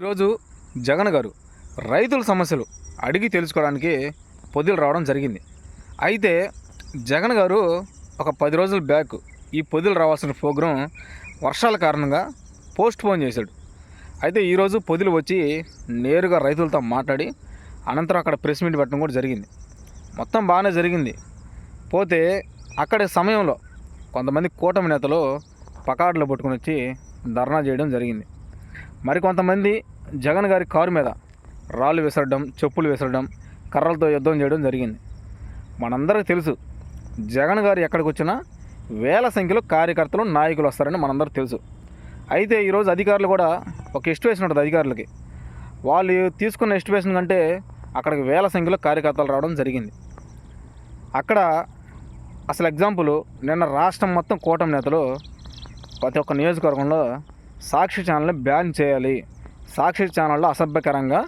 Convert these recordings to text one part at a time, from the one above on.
ఈరోజు జగన్ గారు రైతుల సమస్యలు అడిగి తెలుసుకోవడానికి పొద్దులు రావడం జరిగింది. అయితే జగన్ గారు ఒక పది రోజుల బ్యాక్ ఈ పొద్దులు రావాల్సిన ప్రోగ్రాం వర్షాల కారణంగా పోస్ట్ పోన్ చేశాడు. అయితే ఈరోజు పొదులు వచ్చి నేరుగా రైతులతో మాట్లాడి అనంతరం అక్కడ ప్రెస్ మీట్ పెట్టడం కూడా జరిగింది. మొత్తం బాగానే జరిగింది. పోతే అక్కడి సమయంలో కొంతమంది కూటమి నేతలు పకాడులు పట్టుకుని వచ్చి ధర్నా చేయడం జరిగింది. మరికొంతమంది జగన్ గారి కారు మీద రాళ్ళు విసరడం చెప్పులు విసరడం కర్రలతో యుద్ధం చేయడం జరిగింది. మనందరికీ తెలుసు జగన్ గారు ఎక్కడికి వచ్చినా వేల సంఖ్యలో కార్యకర్తలు నాయకులు వస్తారని మనందరూ తెలుసు. అయితే ఈరోజు అధికారులు కూడా ఒక ఎస్టిమేషన్ ఉంటుంది అధికారులకి. వాళ్ళు తీసుకున్న ఎస్టిమేషన్ కంటే అక్కడికి వేల సంఖ్యలో కార్యకర్తలు రావడం జరిగింది. అక్కడ అసలు ఎగ్జాంపుల్ నిన్న రాష్ట్రం మొత్తం కూటమి నేతలు ప్రతి ఒక్క నియోజకవర్గంలో సాక్షి ఛానల్ని బ్యాన్ చేయాలి. సాక్షి ఛానల్లో అసభ్యకరంగా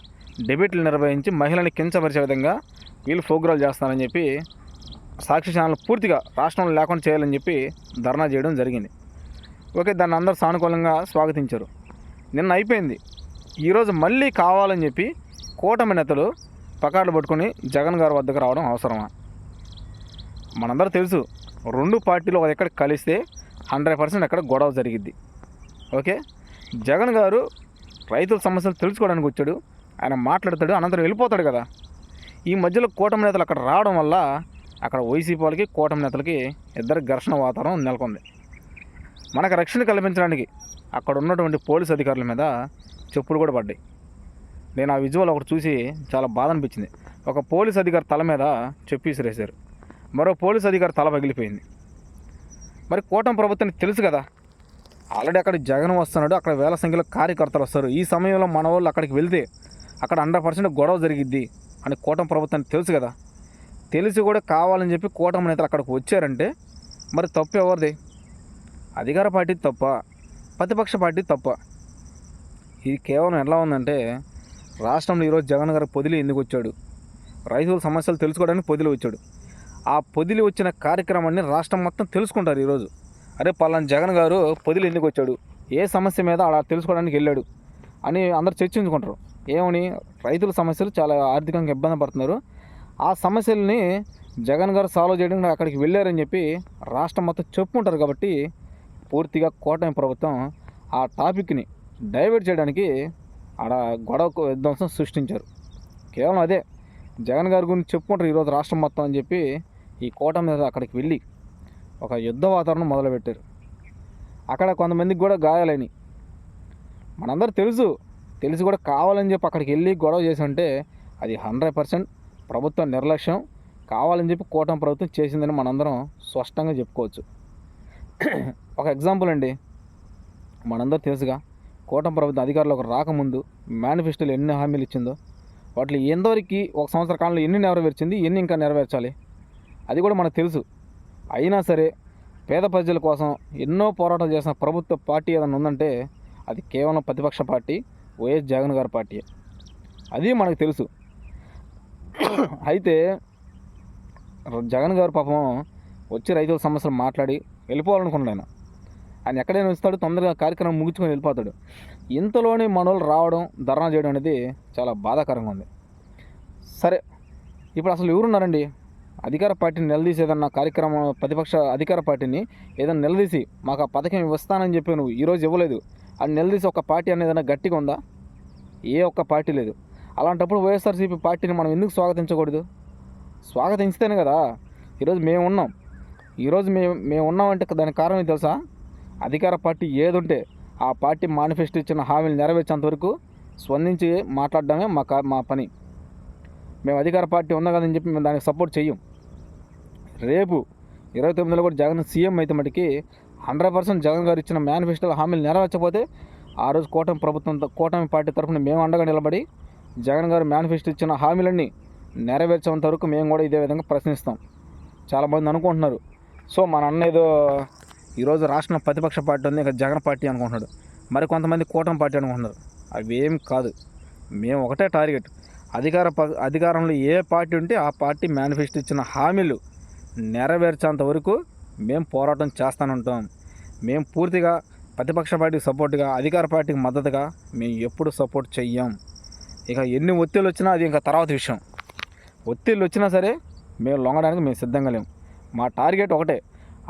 డెబిట్లు నిర్వహించి మహిళని కించపరిచే విధంగా వీళ్ళు ఫోగ్రాలు చేస్తారని చెప్పి సాక్షి ఛానల్ పూర్తిగా రాష్ట్రంలో లేకుండా చేయాలని చెప్పి ధర్నా చేయడం జరిగింది. ఓకే దాన్ని అందరూ సానుకూలంగా స్వాగతించారు. నిన్న అయిపోయింది. ఈరోజు మళ్ళీ కావాలని చెప్పి కూటమి నేతలు పకాట్లు పట్టుకొని జగన్ గారి వద్దకు రావడం అవసరమా? మనందరూ తెలుసు రెండు పార్టీలు ఒక ఎక్కడ కలిస్తే హండ్రెడ్ పర్సెంట్ అక్కడ గొడవ జరిగిద్ది. ఓకే? జగన్ గారు రైతుల సమస్యలు తెలుసుకోవడానికి వచ్చాడు. ఆయన మాట్లాడతాడు అనంతరం వెళ్ళిపోతాడు కదా. ఈ మధ్యలో కూటమి నేతలు అక్కడ రావడం వల్ల అక్కడ వైసీపీ వాళ్ళకి కూటమి నేతలకి ఇద్దరు ఘర్షణ వాతావరణం నెలకొంది. మనకు రక్షణ కల్పించడానికి అక్కడ ఉన్నటువంటి పోలీస్ అధికారుల మీద చెప్పులు కూడా పడ్డాయి. నేను ఆ విజువల్ ఒకటి చూసి చాలా బాధ అనిపించింది. ఒక పోలీస్ అధికారి తల మీద చెప్పు విసిరేశారు మరో పోలీస్ అధికారి తల పగిలిపోయింది. మరి కూటమి ప్రభుత్వానికి తెలుసు కదా ఆల్రెడీ అక్కడ జగన్ వస్తున్నాడు అక్కడ వేల సంఖ్యలో కార్యకర్తలు వస్తారు. ఈ సమయంలో మన వాళ్ళు అక్కడికి వెళ్తే అక్కడ హండ్రెడ్ పర్సెంట్ గొడవ జరిగిద్ది అని కూటమి ప్రభుత్వానికి తెలుసు కదా. తెలిసి కూడా కావాలని చెప్పి కూటమి నేతలు అక్కడికి వచ్చారంటే మరి తప్పు ఎవరిది? అధికార పార్టీ తప్ప ప్రతిపక్ష పార్టీ తప్ప. ఇది కేవలం ఎలా ఉందంటే రాష్ట్రంలో ఈరోజు జగన్ గారు పొదిలి ఎందుకు వచ్చాడు? రైతుల సమస్యలు తెలుసుకోవడానికి పొదిలి వచ్చాడు. ఆ పొదిలి వచ్చిన కార్యక్రమాన్ని రాష్ట్రం మొత్తం తెలుసుకుంటారు ఈరోజు. అరే పలానా జగన్ గారు పొదిలి ఎందుకు వచ్చాడు? ఏ సమస్య మీద అలా తెలుసుకోవడానికి వెళ్ళాడు? అని అందరు చర్చించుకుంటారు. ఏమని? రైతుల సమస్యలు చాలా ఆర్థికంగా ఇబ్బంది పడుతున్నారు. ఆ సమస్యల్ని జగన్ గారు సాల్వ్ చేయడానికి అక్కడికి వెళ్ళారని చెప్పి రాష్ట్రం మొత్తం చెప్పుకుంటారు కాబట్టి పూర్తిగా కూటమి ప్రభుత్వం ఆ టాపిక్ని డైవర్ట్ చేయడానికి ఆడ గొడవ విధ్వంసం సృష్టించారు. కేవలం అదే జగన్ గారి గురించి చెప్పుకుంటారు ఈరోజు రాష్ట్రం మొత్తం అని చెప్పి ఈ కూటమి మీద అక్కడికి వెళ్ళి ఒక యుద్ధ వాతావరణం మొదలుపెట్టారు. అక్కడ కొంతమందికి కూడా గాయాలని మనందరూ తెలుసు తెలిసి కూడా కావాలని చెప్పి అక్కడికి వెళ్ళి గొడవ చేసి ఉంటే అది హండ్రెడ్ పర్సెంట్ ప్రభుత్వం నిర్లక్ష్యం. కావాలని చెప్పి కూటమి ప్రభుత్వం చేసిందని మనందరం స్పష్టంగా చెప్పుకోవచ్చు. ఒక ఎగ్జాంపుల్ అండి. మనందరూ తెలుసుగా కూటమి ప్రభుత్వం అధికారులకు రాకముందు మేనిఫెస్టోలు ఎన్ని హామీలు ఇచ్చిందో వాటిలో ఎంతవరకు ఒక సంవత్సర కాలంలో ఎన్ని నెరవేర్చింది ఎన్ని ఇంకా నెరవేర్చాలి అది కూడా మనకు తెలుసు. అయినా సరే పేద ప్రజల కోసం ఎన్నో పోరాటం చేసిన ప్రభుత్వ పార్టీ ఏదైనా ఉందంటే అది కేవలం ప్రతిపక్ష పార్టీ వైఎస్ జగన్ గారి పార్టీ. అది మనకు తెలుసు. అయితే జగన్ గారు పాపం వచ్చి రైతుల సమస్యలు మాట్లాడి వెళ్ళిపోవాలనుకున్నాడు ఆయన. ఆయన ఎక్కడైనా వస్తాడు తొందరగా కార్యక్రమం ముగించుకొని వెళ్ళిపోతాడు. ఇంతలోనే మనోళ్ళు రావడం ధర్నా చేయడం అనేది చాలా బాధాకరంగా ఉంది. సరే ఇప్పుడు అసలు ఎవరున్నారండి? అధికార పార్టీని నిలదీసి ఏదన్నా కార్యక్రమం ప్రతిపక్ష అధికార పార్టీని ఏదైనా నిలదీసి మాకు ఆ పథకం ఇస్తానని చెప్పి నువ్వు ఈరోజు ఇవ్వలేదు. అది నిలదీసి ఒక పార్టీ అనేది ఏదైనా గట్టిగా ఉందా? ఏ ఒక్క పార్టీ లేదు. అలాంటప్పుడు వైఎస్ఆర్సీపీ పార్టీని మనం ఎందుకు స్వాగతించకూడదు? స్వాగతించితేనే కదా. ఈరోజు మేము ఉన్నాం. ఈరోజు మేము మేము ఉన్నామంటే దానికి కారణం తెలుసా? అధికార పార్టీ ఏదుంటే ఆ పార్టీ మేనిఫెస్టో ఇచ్చిన హామీలు నెరవేర్చేంత వరకు స్పందించి మాట్లాడడమే మా కా మా పని. మేము అధికార పార్టీ ఉందా కదని చెప్పి మేము దానికి సపోర్ట్ చెయ్యం. రేపు ఇరవై తొమ్మిదిలో కూడా జగన్ సీఎం అయితే మటుకి హండ్రెడ్ పర్సెంట్ జగన్ గారు ఇచ్చిన మేనిఫెస్టో హామీలు నెరవేర్చకపోతే ఆ రోజు కూటమి ప్రభుత్వం కూటమి పార్టీ తరఫున మేము అండగా నిలబడి జగన్ గారు మేనిఫెస్టో ఇచ్చిన హామీలన్నీ నెరవేర్చేంత వరకు మేము కూడా ఇదే విధంగా ప్రశ్నిస్తాం. చాలామంది అనుకుంటున్నారు. సో మన అన్న ఏదో ఈరోజు రాష్ట్రంలో ప్రతిపక్ష పార్టీ ఉంది ఇక జగన్ పార్టీ అనుకుంటున్నాడు. మరి కొంతమంది కూటమి పార్టీ అనుకుంటున్నారు. అవి ఏం కాదు. మేము ఒకటే టార్గెట్. అధికార ప- అధికారంలో ఏ పార్టీ ఉంటే ఆ పార్టీ మేనిఫెస్టో ఇచ్చిన హామీలు నెరవేర్చేంత వరకు మేము పోరాటం చేస్తూనే ఉంటాం మేము పూర్తిగా ప్రతిపక్ష పార్టీకి సపోర్ట్గా అధికార పార్టీకి మద్దతుగా మేము ఎప్పుడు సపోర్ట్ చెయ్యం. ఇక ఎన్ని ఒత్తిళ్ళు వచ్చినా అది ఇంకా తర్వాత విషయం. ఒత్తిళ్ళు వచ్చినా సరే మేము లొంగడానికి మేము సిద్ధంగా లేము మా టార్గెట్ ఒకటే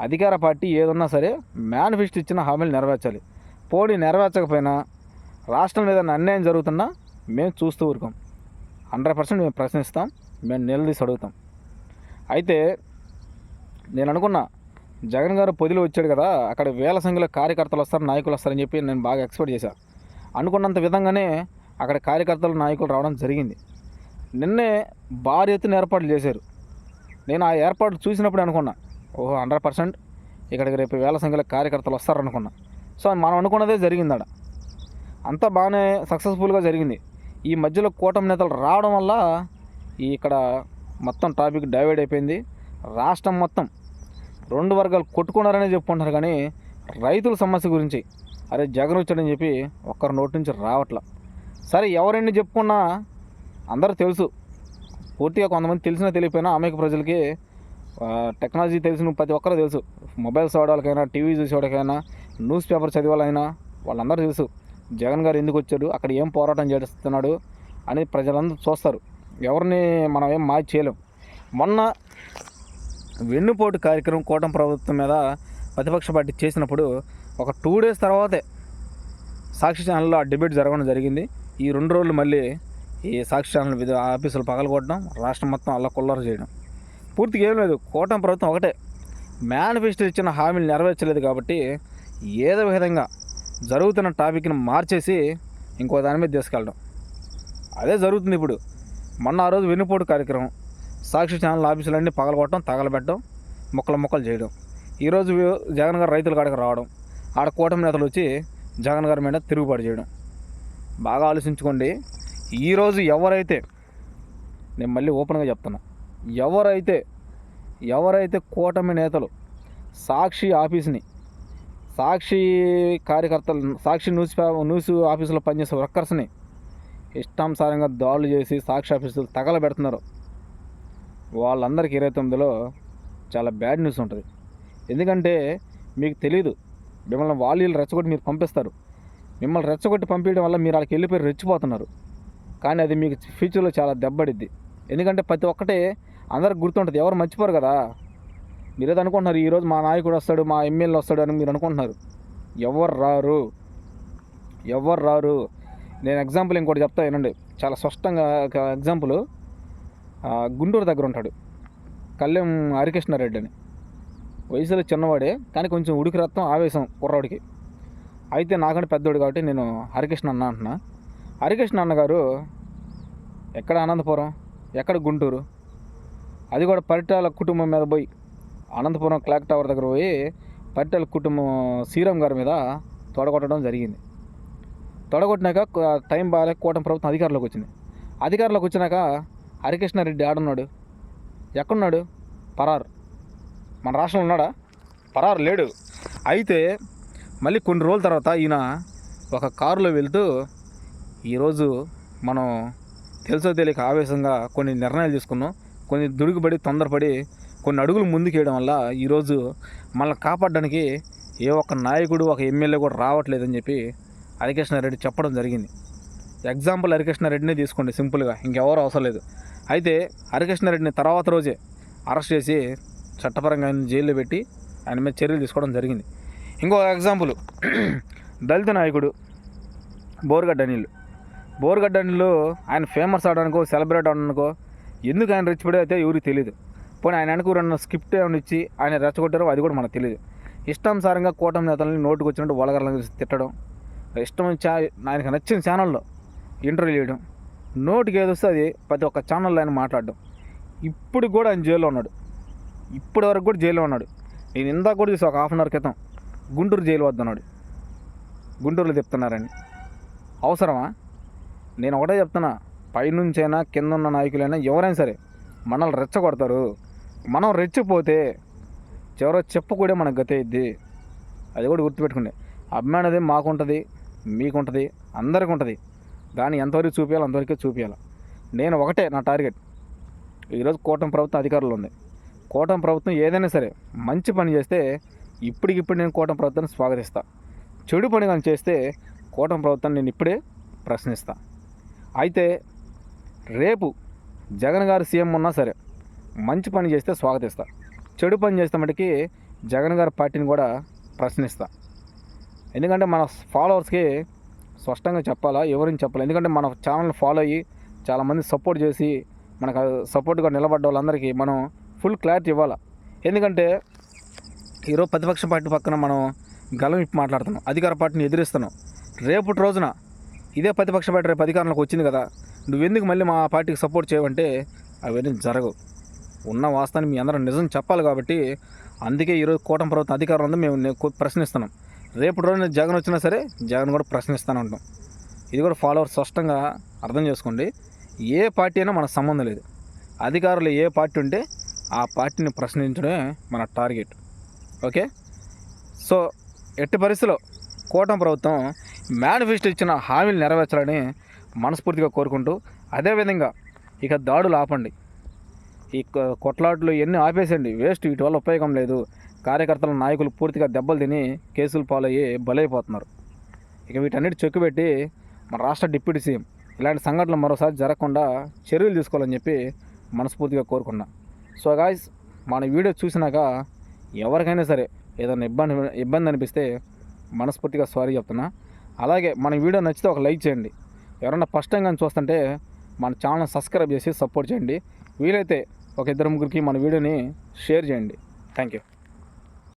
అధికార పార్టీ ఏదన్నా సరే మేనిఫెస్టో ఇచ్చిన హామీలు నెరవేర్చాలి. పోటీ నెరవేర్చకపోయినా రాష్ట్రం మీద అన్యాయం జరుగుతున్నా మేము చూస్తూ ఊరుకోం. హండ్రెడ్ పర్సెంట్ మేము ప్రశ్నిస్తాం మేము నిలదీసి అడుగుతాం. అయితే నేను అనుకున్నా జగన్ గారు పొదిలి వచ్చాడు కదా అక్కడ వేల సంఖ్యలో కార్యకర్తలు వస్తారు నాయకులు వస్తారని చెప్పి నేను బాగా ఎక్స్పెక్ట్ చేశాను అనుకున్నంత విధంగానే అక్కడ కార్యకర్తలు నాయకులు రావడం జరిగింది. నిన్నే భారీ ఎత్తున ఏర్పాట్లు చేశారు. నేను ఆ ఏర్పాట్లు చూసినప్పుడు అనుకున్నా ఓహో హండ్రెడ్ పర్సెంట్ ఇక్కడికి రేపు వేల సంఖ్యలో కార్యకర్తలు వస్తారనుకున్నా సో మనం అనుకున్నదే జరిగింది ఆడ. అంతా బాగానే సక్సెస్ఫుల్గా జరిగింది. ఈ మధ్యలో కూటమి నేతలు రావడం వల్ల ఈ ఇక్కడ మొత్తం టాపిక్ డైవర్ట్ అయిపోయింది. రాష్ట్రం మొత్తం రెండు వర్గాలు కొట్టుకున్నారనే చెప్పుకుంటున్నారు కానీ రైతుల సమస్య గురించి అరే జగన్ వచ్చాడని చెప్పి ఒక్కరి నోటి నుంచి రావట్లా. సరే ఎవరెన్ని చెప్పుకున్నా అందరూ తెలుసు. పూర్తిగా కొంతమంది తెలిసినా తెలియపోయినా అమెరిక ప్రజలకి టెక్నాలజీ తెలిసిన ప్రతి ఒక్కరూ తెలుసు. మొబైల్స్ వాడాలకైనా టీవీ చూసేవాడికైనా న్యూస్ పేపర్ చదివాలైనా వాళ్ళందరూ తెలుసు. జగన్ గారు ఎందుకు వచ్చాడు అక్కడ ఏం పోరాటం చేస్తున్నాడు అని ప్రజలందరూ చూస్తారు. ఎవరిని మనం ఏం మార్చి చేయలేం. మొన్న వెన్నుపోటు కార్యక్రమం కూటమి ప్రభుత్వం మీద ప్రతిపక్ష పార్టీ చేసినప్పుడు ఒక టూ డేస్ తర్వాతే సాక్షి ఛానల్లో ఆ డిబేట్ జరగడం జరిగింది. ఈ రెండు రోజులు మళ్ళీ ఈ సాక్షి ఛానల్ ఆఫీసులు పగలగొట్టడం రాష్ట్రం మొత్తం అలా కుల్లర చేయడం. పూర్తిగా ఏం లేదు కూటమి ప్రభుత్వం ఒకటే. మేనిఫెస్టో ఇచ్చిన హామీలు నెరవేర్చలేదు కాబట్టి ఏదో విధంగా జరుగుతున్న టాపిక్ని మార్చేసి ఇంకో దాని మీద తీసుకెళ్ళడం. అదే జరుగుతుంది ఇప్పుడు. మొన్న ఆ రోజు వెన్నుపోటు కార్యక్రమం. సాక్షి ఛానల్ ఆఫీసులన్నీ పగలగొట్టడం తగలబెట్టడం మొక్కలు ముక్కలు చేయడం. ఈరోజు జగన్ గారు రైతుల కాడికి రావడం ఆడ కూటమి నేతలు వచ్చి జగన్ గారి మీద తిరుగుబాటు చేయడం. బాగా ఆలోచించుకోండి. ఈరోజు ఎవరైతే నేను మళ్ళీ ఓపెన్గా చెప్తున్నా ఎవరైతే ఎవరైతే కూటమి నేతలు సాక్షి ఆఫీస్ని సాక్షి కార్యకర్తలు సాక్షి న్యూస్ పేపర్ న్యూస్ ఆఫీసులో పనిచేసే వర్కర్స్ని ఇష్టానుసారంగా దాడులు చేసి సాక్షి ఆఫీసులు తగలబెడుతున్నారు. వాళ్ళందరికీ ఇరవై తొమ్మిదిలో చాలా బ్యాడ్ న్యూస్ ఉంటుంది. ఎందుకంటే మీకు తెలియదు మిమ్మల్ని వాళ్ళు రెచ్చగొట్టి మీరు పంపిస్తారు. మిమ్మల్ని రెచ్చగొట్టి పంపించడం వల్ల మీరు వాళ్ళకి వెళ్ళిపోయి రెచ్చిపోతున్నారు. కానీ అది మీకు ఫ్యూచర్లో చాలా దెబ్బడిద్ది. ఎందుకంటే ప్రతి ఒక్కటే అందరికి గుర్తుంటుంది ఎవరు మర్చిపోరు కదా. మీరేదో అనుకుంటున్నారు ఈరోజు మా నాయకుడు వస్తాడు మా ఎమ్మెల్యే వస్తాడు అని మీరు అనుకుంటున్నారు. ఎవరు రారు? ఎవరు రారు? నేను ఎగ్జాంపుల్ ఇంకోటి చెప్తా వినండి. చాలా స్పష్టంగా ఒక ఎగ్జాంపుల్. గుంటూరు దగ్గర ఉంటాడు. కళ్ళెం హరికృష్ణారెడ్డి అని వయసులో చిన్నవాడే కానీ కొంచెం ఉడికి రక్తం ఆవేశం కుర్రాడికి. అయితే నాకంటే పెద్దోడు కాబట్టి నేను హరికృష్ణ అన్న అంటున్నా. హరికృష్ణ అన్నగారు ఎక్కడ అనంతపురం ఎక్కడ గుంటూరు? అది కూడా పరిటాల కుటుంబం మీద పోయి అనంతపురం క్లాక్ టవర్ దగ్గర పోయి పరిటాల కుటుంబం శ్రీరామ్ గారి మీద తొడగొట్టడం జరిగింది. తొడగొట్టినాక టైం బాగాలేక కూటమి ప్రభుత్వం అధికారంలోకి వచ్చింది. అధికారంలోకి వచ్చినాక హరికృష్ణారెడ్డి ఆడున్నాడు. ఎక్కడున్నాడు? పరార్. మన రాష్ట్రంలో ఉన్నాడా? పరారు లేడు. అయితే మళ్ళీ కొన్ని రోజుల తర్వాత ఈయన ఒక కారులో వెళ్తూ ఈరోజు మనం తెలుసో తెలియక ఆవేశంగా కొన్ని నిర్ణయాలు తీసుకున్నాం. కొన్ని దుడుగుపడి తొందరపడి కొన్ని అడుగులు ముందుకేయడం వల్ల ఈరోజు మనల్ని కాపాడడానికి ఏ ఒక్క నాయకుడు ఒక ఎమ్మెల్యే కూడా రావట్లేదని చెప్పి హరికృష్ణారెడ్డి చెప్పడం జరిగింది. ఎగ్జాంపుల్ హరికృష్ణారెడ్డిని తీసుకోండి సింపుల్గా. ఇంకెవరు అవసరం లేదు. అయితే హరికృష్ణారెడ్డిని తర్వాత రోజే అరెస్ట్ చేసి చట్టపరంగా ఆయన జైల్లో పెట్టి ఆయన మీద చర్యలు తీసుకోవడం జరిగింది. ఇంకో ఎగ్జాంపుల్. దళిత నాయకుడు బోర్గడ్డ అనిల్. బోర్గడ్డ అనిల్ ఆయన ఫేమస్ అవడానికో సెలబ్రేట్ అవడానికో ఎందుకు ఆయన రెచ్చిపడే అయితే ఎవరికి తెలియదు పోనీ ఆయన వెనక రెండు స్క్రిప్ట్ ఏమైనా ఇచ్చి ఆయన రెచ్చగొట్టారో అది కూడా మనకు తెలియదు ఇష్టానుసారంగా కూటమి నేతలని నోటుకు వచ్చినట్టు వలగరలను తిట్టడం ఇష్టం చా ఆయనకు నచ్చిన ఛానల్లో ఇంటర్వ్యూ చేయడం నోటికి ఏది వస్తే అది ప్రతి ఒక్క ఛానల్లో ఆయన మాట్లాడడం. ఇప్పుడు కూడా ఆయన జైల్లో ఉన్నాడు. ఇప్పటి వరకు కూడా జైల్లో ఉన్నాడు. నేను ఇందాక కూడా చూసి ఒక హాఫ్ అన్ అవర్ క్రితం గుంటూరు జైలు వద్ద ఉన్నాడు. గుంటూరులో చెప్తున్నారని అవసరమా? నేను ఒకటే చెప్తున్నా పైనుంచైనా కింద ఉన్న నాయకులైనా ఎవరైనా సరే మనల్ని రెచ్చగొడతారు. మనం రెచ్చిపోతే చివరో చెప్పకూడే మనకు గతి అయింది అది కూడా గుర్తుపెట్టుకోండి. అభిమానం మాకుంటుంది మీకుంటుంది అందరికీ ఉంటుంది దాన్ని ఎంతవరకు చూపించాలి అంతవరకే చూపించాలి నేను ఒకటే నా టార్గెట్. ఈరోజు కూటమి ప్రభుత్వం అధికారంలో ఉంది. కూటమి ప్రభుత్వం ఏదైనా సరే మంచి పని చేస్తే ఇప్పటికిప్పుడు నేను కూటమి ప్రభుత్వాన్ని స్వాగతిస్తా. చెడు పని కానీ చేస్తే కూటమి ప్రభుత్వాన్ని నేను ఇప్పుడే ప్రశ్నిస్తా. అయితే రేపు జగన్ గారు సీఎం ఉన్నా సరే మంచి పని చేస్తే స్వాగతిస్తా. చెడు పని చేస్తే మటుకి జగన్ గారి పార్టీని కూడా ప్రశ్నిస్తా. ఎందుకంటే మన ఫాలోవర్స్కి స్పష్టంగా చెప్పాలా? ఎవరిని చెప్పాలి? ఎందుకంటే మన ఛానల్ ఫాలో అయ్యి చాలామంది సపోర్ట్ చేసి మనకు సపోర్ట్గా నిలబడ్డ వాళ్ళందరికీ మనం ఫుల్ క్లారిటీ ఇవ్వాలి? ఎందుకంటే ఈరోజు ప్రతిపక్ష పార్టీ పక్కన మనం గలం ఇప్పి మాట్లాడుతున్నాం అధికార పార్టీని ఎదిరిస్తున్నాం. రేపటి రోజున ఇదే ప్రతిపక్ష పార్టీ రేపు అధికారంలోకి వచ్చింది కదా నువ్వెందుకు మళ్ళీ మా పార్టీకి సపోర్ట్ చేయవంటే అవన్నీ జరగవు. ఉన్న వాస్తవాన్ని మీ అందరం నిజం చెప్పాలి కాబట్టి అందుకే ఈరోజు కూటమి ప్రభుత్వం అధికారం ఉందో మేము ప్రశ్నిస్తున్నాం. రేపు రోజున జగన్ వచ్చినా సరే జగన్ కూడా ప్రశ్నిస్తూనే ఉంటాం. ఇది కూడా ఫాలోవర్స్ స్పష్టంగా అర్థం చేసుకోండి. ఏ పార్టీ అయినా మనకు సంబంధం లేదు. అధికారులు ఏ పార్టీ ఉంటే ఆ పార్టీని ప్రశ్నించడమే మన టార్గెట్. ఓకే? సో ఎట్టి పరిస్థితిలో కూటమి ప్రభుత్వం మేనిఫెస్టో ఇచ్చిన హామీలు నెరవేర్చాలని మనస్ఫూర్తిగా కోరుకుంటూ అదేవిధంగా ఇక దాడులు ఆపండి. ఈ కొట్లాట్లు ఎన్ని ఆపేసండి వేస్ట్ వీటి వల్ల ఉపయోగం లేదు. కార్యకర్తల నాయకులు పూర్తిగా దెబ్బలు తిని కేసులు పాలయ్యి బలైపోతున్నారు. ఇక వీటన్నిటి చెక్కుబెట్టి మన రాష్ట్ర డిప్యూటీ సీఎం ఇలాంటి సంఘటనలు మరోసారి జరగకుండా చర్యలు తీసుకోవాలని చెప్పి మనస్ఫూర్తిగా కోరుకున్నా. సో గాయస్ మన వీడియో చూసినాక ఎవరికైనా సరే ఏదైనా ఇబ్బంది ఇబ్బంది అనిపిస్తే మనస్ఫూర్తిగా సారీ చెప్తున్నా. అలాగే మన వీడియో నచ్చితే ఒక లైక్ చేయండి. ఎవరైనా ఫస్ట్ టైం కానీ చూస్తుంటే మన ఛానల్ సబ్స్క్రైబ్ చేసి సపోర్ట్ చేయండి. వీలైతే ఒక ఇద్దరు ముగ్గురికి మన వీడియోని షేర్ చేయండి. Thank you.